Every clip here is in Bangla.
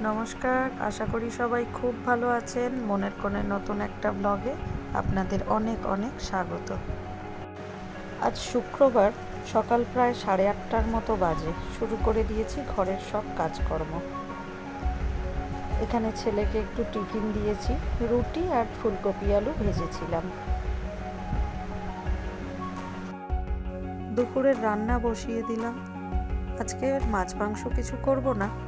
নমস্কার, আশা করি সবাই খুব ভালো আছেন। মনের কোণে নতুন একটা ব্লগে আপনাদের অনেক অনেক স্বাগত। আজ শুক্রবার সকাল প্রায় সাড়ে আটটার মতো বাজে। শুরু করে দিয়েছি ঘরের সব কাজকর্ম। এখানে ছেলেকে একটু টিফিন দিয়েছি। রুটি আর ফুলকপি আলু ভেজেছিলাম। দুপুরের রান্না বসিয়ে দিলাম। আজকে মাছ মাংস কিছু করব না।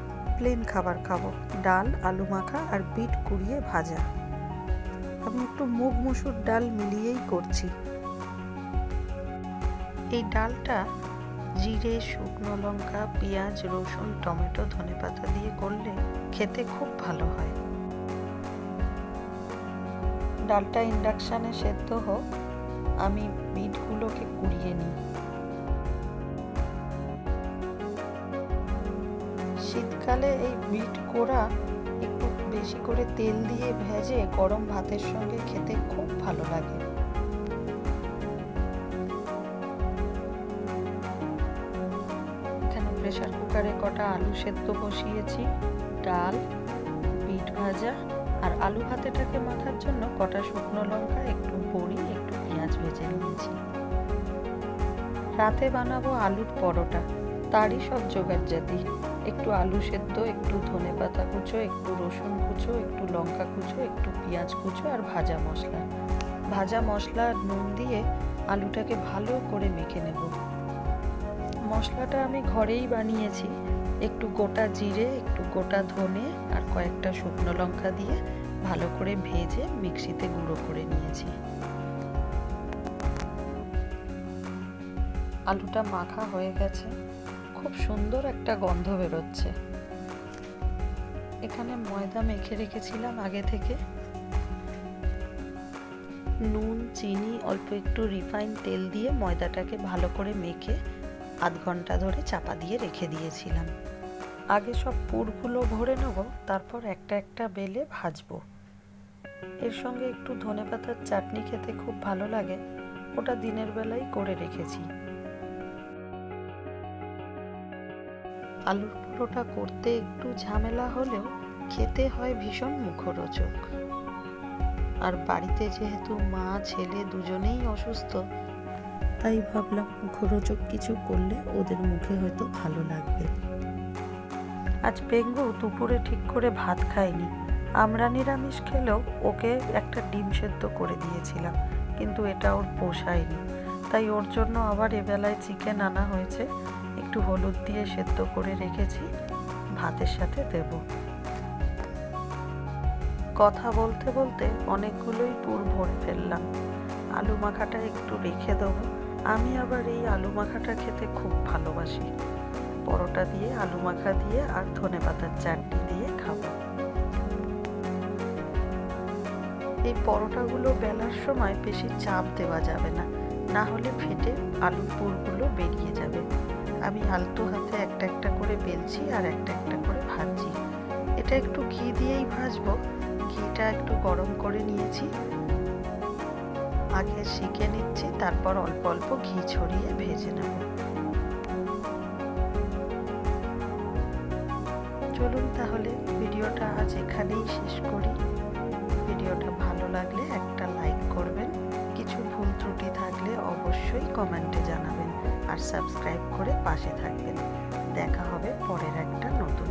খাবার খাব। ডাল, আলু মাখা আর বিট কুড়িয়ে ভাজা। আমি একটু মুগ মুসুর ডাল মিলিয়েই করছি। এই ডালটা জিরে, শুকনো লঙ্কা, পেঁয়াজ, রসুন, টমেটো ধনেপাতা দিয়ে করলে খেতে খুব ভালো হয়। ডালটা ইন্ডাকশানে সেদ্ধ হোক, আমি বিটগুলোকে কুড়িয়ে নিই। শীতকালে এই বিট কোড়া একটু বেশি করে তেল দিয়ে ভেজে গরম ভাতের সঙ্গে খেতে খুব ভালো লাগে। এখানে প্রেশার কুকারে কটা আলু সেদ্ধ বসিয়েছি, ডাল, বিট ভাজা আর আলু ভাতেটাকে মাখার জন্য কটা শুকনো লঙ্কা, একটু বড়ি, একটু পেঁয়াজ ভেজে নিয়েছি। রাতে বানাবো আলুর পরোটা। তারই সব জোগাড় জাতি। একটু আলু সেদ্ধ, একটু ধনে পাতা কুচো, একটু রসুন কুচো, একটু লঙ্কা কুচো, একটু পেঁয়াজ কুচো আর ভাজা মশলা। ভাজা মশলা আর নুন দিয়ে আলুটাকে ভালো করে মেখে নেব। মশলাটা আমি ঘরেই বানিয়েছি। একটু গোটা জিরে, একটু গোটা ধনে আর কয়েকটা শুকনো লঙ্কা দিয়ে ভালো করে ভেজে মিক্সিতে গুঁড়ো করে নিয়েছি। আলুটা মাখা হয়ে গেছে। খুব সুন্দর একটা গন্ধ বেরোচ্ছে। এখানে ময়দা মেখে রেখেছিলাম আগে থেকে। নুন, চিনি, অল্প একটু রিফাইন তেল দিয়ে ময়দাটাকে ভালো করে মেখে আধ ঘণ্টা ধরে চাপা দিয়ে রেখে দিয়েছিলাম। আগে সব পুরগুলো ভরে নেব, তারপর একটা একটা বেলে ভাজবো। এর সঙ্গে একটু ধনেপাতার চাটনি খেতে খুব ভালো লাগে, ওটা দিনের বেলায় করে রেখেছি। আলুর পরোটা করতে একটু ঝামেলা হলেও খেতে হয় ভীষণ মুখরোচক। আর বাড়িতে যেহেতু মা, ছেলে দুজনেই অসুস্থ, তাই ভাবলাম মুখরোচক কিছু করলে ওদের মুখে হয়তো ভালো লাগবে। আজ পেঙ্গু দুপুরে ঠিক করে ভাত খায়নি। আমরা নিরামিষ খেলেও ওকে একটা ডিম সেদ্ধ করে দিয়েছিলাম, কিন্তু এটা ওর পোষায়নি। তাই ওর জন্য আবার এবেলায় চিকেন আনা হয়েছে। একটু হলুদ দিয়ে সেদ্ধ করে রেখেছি। ভাতের সাথে দেব। কথা বলতে বলতে অনেকগুলোই পুর ভরে ফেললাম। আলু মাখাটা একটু রেখে দেবো। আমি আবার এই আলু মাখাটা খেতে খুব ভালোবাসি। পরোটা দিয়ে, আলু মাখা দিয়ে আর ধনে পাতার চাটনি দিয়ে খাব। এই পরোটাগুলো বেলার সময় বেশি চাপ দেওয়া যাবে না। না হলে ফেটে আলুর পুরগুলো বেরিয়ে যাবে। আমি আলতো হাতে একটা একটা করে বেলছি আর একটা একটা করে ভাজছি। এটা একটু ঘি দিয়েই ভাজবো। ঘিটা একটু গরম করে নিয়েছি। আগে শিখে নিচ্ছি, তারপর অল্প অল্প ঘি ছড়িয়ে ভেজে নেব। চলুন তাহলে ভিডিওটা আজ এখানেই শেষ করি। ভিডিওটা ভালো লাগলে একটা লাইক করবেন। কিছু ভুল ত্রুটি থাকলে অবশ্যই কমেন্টে জানাবেন। আর সাবস্ক্রাইব করে পাশে থাকবেন। দেখা হবে পরের একটা নতুন